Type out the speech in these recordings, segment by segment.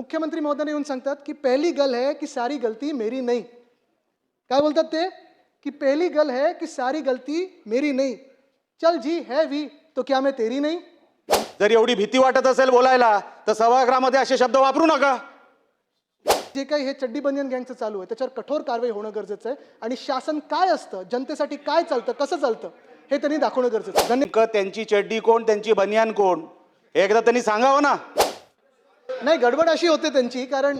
मुख्यमंत्री महोदयाने येऊन सांगतात की पहली गल है की सारी गलती मेरी नहीं. काय बोलतात ते? की पहली गल है की सारी गलती मेरी नहीं. चल जी है भी तो क्या मैं तेरी नहीं? जर एवढी भीती वाटत असेल बोलायला तर सभागृहामध्ये असे शब्द वापरू नका. जे काही हे चड्डी बनियन गँगचं चालू आहे त्याच्यावर कठोर कारवाई होणं गरजेचं आहे. आणि शासन काय असतं? जनतेसाठी काय चालतं? कसं चालतं? हे त्यांनी दाखवणं गरजेचं आहे. त्यांची चड्डी कोण त्यांची बनियान कोण? हे एकदा त्यांनी सांगावं ना. नाही गडबड अशी होते त्यांची कारण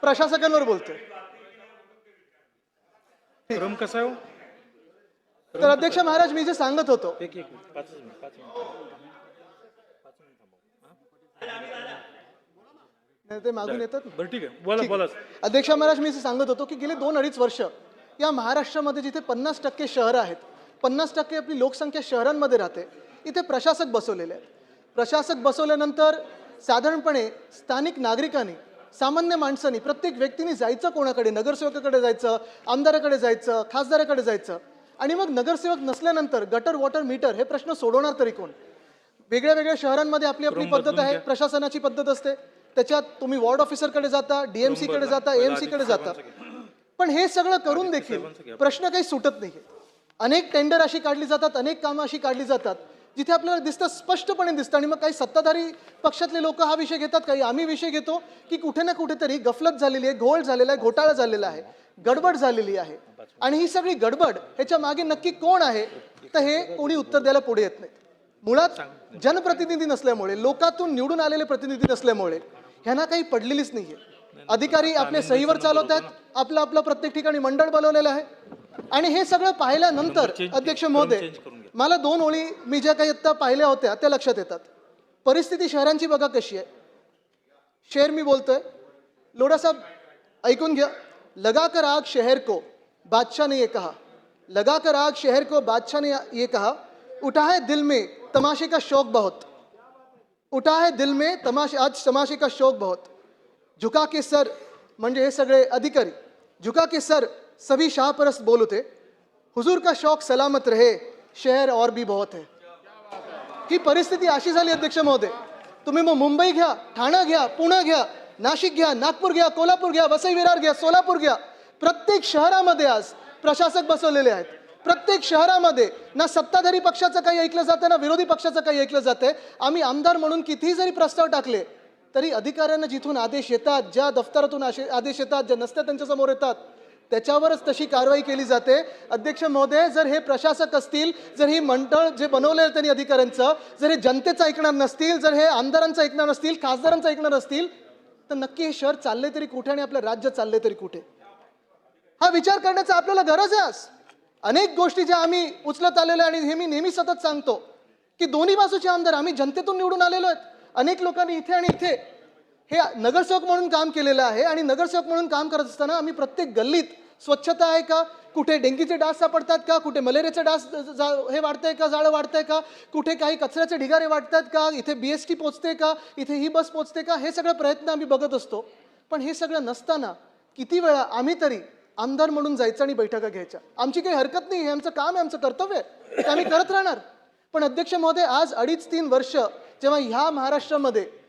प्रशासकांवर बोलतोय. क्रम कसा आहे हो? तर अध्यक्ष महाराज मी जे सांगत होतो. एक एक मिनिट पाचच मिनिट पाच मिनिट. नाही, ते मागून येतात ना. बरं ठीक आहे. बोला बोला. अध्यक्ष महाराज मी सांगत होतो की गेले दोन अडीच वर्ष या महाराष्ट्रामध्ये जिथे पन्नास टक्के शहरं आहेत पन्नास टक्के आपली लोकसंख्या शहरांमध्ये राहते इथे प्रशासक बसवलेले आहेत. प्रशासक बसवल्यानंतर साधारणपणे स्थानिक नागरिकांनी सामान्य माणसांनी प्रत्येक व्यक्तीने जायचं कोणाकडे? नगरसेवकाकडे जायचं आमदाराकडे जायचं खासदाराकडे जायचं? आणि मग नगरसेवक नसल्यानंतर गटर वॉटर मीटर हे प्रश्न सोडवणार तरी कोण? वेगळ्या वेगळ्या शहरांमध्ये आपली आपली पद्धत आहे प्रशासनाची पद्धत असते. त्याच्यात तुम्ही वॉर्ड ऑफिसरकडे जाता डीएमसी कडे जाता एएमसी कडे जाता. पण हे सगळं करून देखील प्रश्न काही सुटत नाही अनेक टेंडर अशी काढली जातात अनेक कामं अशी काढली जातात. जिथे आपल्याला दिसतं स्पष्टपणे दिसतं. आणि मग काही सत्ताधारी पक्षातले लोक हा विषय घेतात काही आम्ही विषय घेतो की कुठे ना कुठेतरी गफलत झालेली आहे घोळ झालेला आहे घोटाळा झालेला आहे गडबड झालेली आहे. आणि ही सगळी गडबड ह्याच्या मागे नक्की कोण आहे? तर हे कोणी उत्तर द्यायला पुढे येत नाही. मुळात जनप्रतिनिधी नसल्यामुळे लोकातून निवडून आलेले प्रतिनिधी नसल्यामुळे ह्यांना काही पडलेलीच नाहीये. अधिकारी आपले सहीवर चालवत आहेत आपलं आपलं प्रत्येक ठिकाणी मंडळ बनवलेलं आहे. आणि हे सगळं पाहिल्यानंतर अध्यक्ष महोदय मला दोन ओळी मी ज्या काही आत्ता पाहिल्या होत्या त्या लक्षात येतात. परिस्थिती शहरांची बघा कशी आहे. शेर मी बोलतोय. लोढा ऐकून घ्या. लगा कर आग शहर को बादशाह ने ये कहा. लगा कर आग शहर को बादशाह ने ये कहा उठा है दिल में तमाशे का शौक बहुत। उठा है दिल में तमाशे आज तमाशे का शौक बहुत। झुका के सर म्हणजे हे सगळे अधिकारी। झुका के सर सभी शाहपरस बोल होते हुजूर का शौक सलामत रहे शहर और भी बहुत है। ही परिस्थिती अशी झाली अध्यक्ष महोदय तुम्ही मग मुंबई घ्या ठाणं घ्या पुणे घ्या नाशिक घ्या नागपूर घ्या कोल्हापूर घ्या वसई विरार घ्या सोलापूर घ्या प्रत्येक शहरामध्ये आज प्रशासक बसवलेले आहेत. प्रत्येक शहरामध्ये ना सत्ताधारी पक्षाचं काही ऐकलं जातं ना विरोधी पक्षाचं काही ऐकलं जातंय आम्ही आमदार म्हणून कितीही जरी प्रस्ताव टाकले तरी अधिकाऱ्यांना जिथून आदेश येतात ज्या दफ्तरातून आशे- आदेश येतात ज्या नसत्या त्यांच्यासमोर येतात त्याच्यावरच तशी कारवाई केली जाते. अध्यक्ष महोदय जर हे प्रशासक असतील जर ही मंडळ जे बनवले आहे त्यांनी अधिकाऱ्यांचं जर हे जनतेचं ऐकणार नसतील जर हे आमदारांचं ऐकणार नसतील खासदारांचं ऐकणार असतील तर नक्की हे शहर चालले तरी कुठे आणि आपलं राज्य चालले तरी कुठे? हा विचार करण्याचा आपल्याला गरज आहे आज. अनेक गोष्टी ज्या आम्ही उचलत आलेलो आणि हे मी नेहमी सतत सांगतो की दोन्ही बाजूचे आमदार आम्ही जनतेतून निवडून आलेलो आहेत. अनेक लोकांनी इथे आणि इथे हे नगरसेवक म्हणून काम केलेलं आहे आणि नगरसेवक म्हणून काम करत असताना आम्ही प्रत्येक गल्लीत स्वच्छता आहे का? कुठे डेंगीचे डास सापडतात का? कुठे मलेरियाचे डास जा- हे वाढतंय का? जाळं वाढतंय का? कुठे काही कचऱ्याचे ढिगारे वाढतात का? इथे बी एस टी पोचते का? इथे ही बस पोचते का? हे सगळे प्रयत्न आम्ही बघत असतो. पण हे सगळं नसताना किती वेळा आम्ही तरी आमदार म्हणून जायचं आणि बैठका घ्यायच्या. आमची काही हरकत नाही हे आमचं काम आहे आमचं कर्तव्य आहे. ते आम्ही करत राहणार. पण अध्यक्ष महोदय आज अडीच तीन वर्ष जेव्हा ह्या महाराष्ट्रामध्ये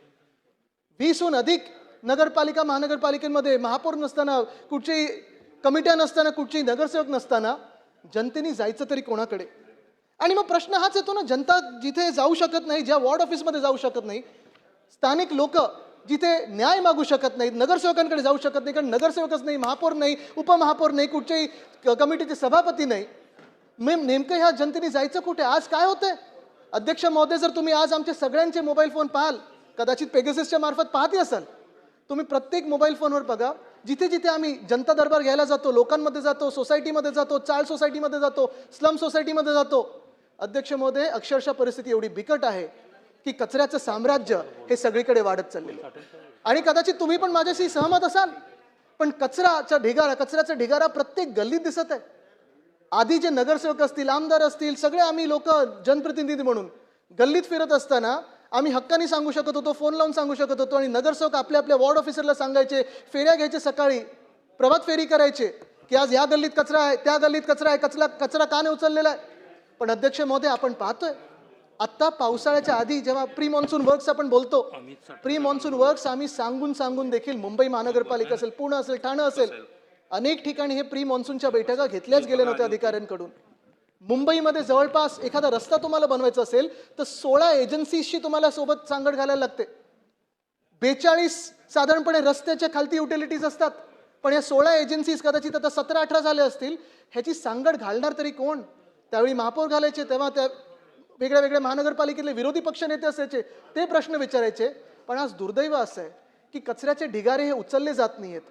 वीसहून अधिक नगरपालिका महानगरपालिकेमध्ये महापौर नसताना कुठच्याही कमिट्या नसताना कुठचेही नगरसेवक नसताना जनतेने जायचं तरी कोणाकडे? आणि मग प्रश्न हाच येतो ना जनता जिथे जाऊ शकत नाही ज्या वॉर्ड ऑफिसमध्ये जाऊ शकत नाही स्थानिक लोक जिथे न्याय मागू शकत नाहीत नगरसेवकांकडे जाऊ शकत नाही कारण नगरसेवकच नाही महापौर नाही उपमहापौर नाही कुठच्याही क- कमिटीचे सभापती नाही. मे नेमकं ह्या जनतेने जायचं कुठे? आज काय होतंय? अध्यक्ष महोदय जर तुम्ही आज आमचे सगळ्यांचे मोबाईल फोन पाहाल कदाचित पेगसिसच्या मार्फत पाहते असाल. तुम्ही प्रत्येक मोबाईल फोनवर बघा. जिथे जिथे आम्ही जनता दरबार घ्यायला जातो लोकांमध्ये जातो सोसायटीमध्ये जातो चाळ सोसायटीमध्ये जातो स्लम सोसायटीमध्ये जातो. अध्यक्ष महोदय अक्षरशः परिस्थिती एवढी बिकट आहे की कचऱ्याचं साम्राज्य हे सगळीकडे वाढत चाललेलं आणि कदाचित तुम्ही पण माझ्याशी सहमत असाल पण कचराचा ढिगारा कचऱ्याचा ढिगारा प्रत्येक गल्लीत दिसत आहे. आधी जे नगरसेवक असतील आमदार असतील सगळे आम्ही लोक जनप्रतिनिधी म्हणून गल्लीत फिरत असताना आम्ही हक्काने सांगू शकत होतो फोन लावून सांगू शकत होतो आणि नगरसेवक आपल्या आपल्या वॉर्ड ऑफिसरला सांगायचे फेऱ्या घ्यायचे सकाळी प्रभात फेरी करायचे की आज या गल्लीत कचरा आहे त्या गल्लीत कचरा आहे कचरा कचरा का नाही उचललेला आहे? पण अध्यक्ष महोदय आपण पाहतोय. आत्ता पावसाळ्याच्या आधी जेव्हा प्री मॉन्सून वर्क्स आपण बोलतो प्री मॉन्सून वर्क्स आम्ही सांगून सांगून देखील मुंबई महानगरपालिका असेल पुणे असेल ठाणे असेल अनेक ठिकाणी हे प्री मॉन्सूनच्या बैठका घेतल्याच गेल्या नव्हत्या अधिकाऱ्यांकडून. मुंबईमध्ये जवळपास एखादा रस्ता तुम्हाला बनवायचा असेल तर सोळा एजन्सीजशी तुम्हाला सोबत सांगड घालायला लागते. बेचाळीस साधारणपणे रस्त्याच्या खालती युटिलिटीज असतात पण या सोळा एजन्सीज कदाचित आता सतरा अठरा झाले असतील ह्याची सांगड घालणार तरी कोण? त्यावेळी महापौर घालायचे तेव्हा त्या वेगळ्या वेगळ्या महानगरपालिकेतले विरोधी पक्ष नेते असायचे ते प्रश्न विचारायचे. पण आज दुर्दैव असं आहे की कचऱ्याचे ढिगारे हे उचलले जात नाहीयेत.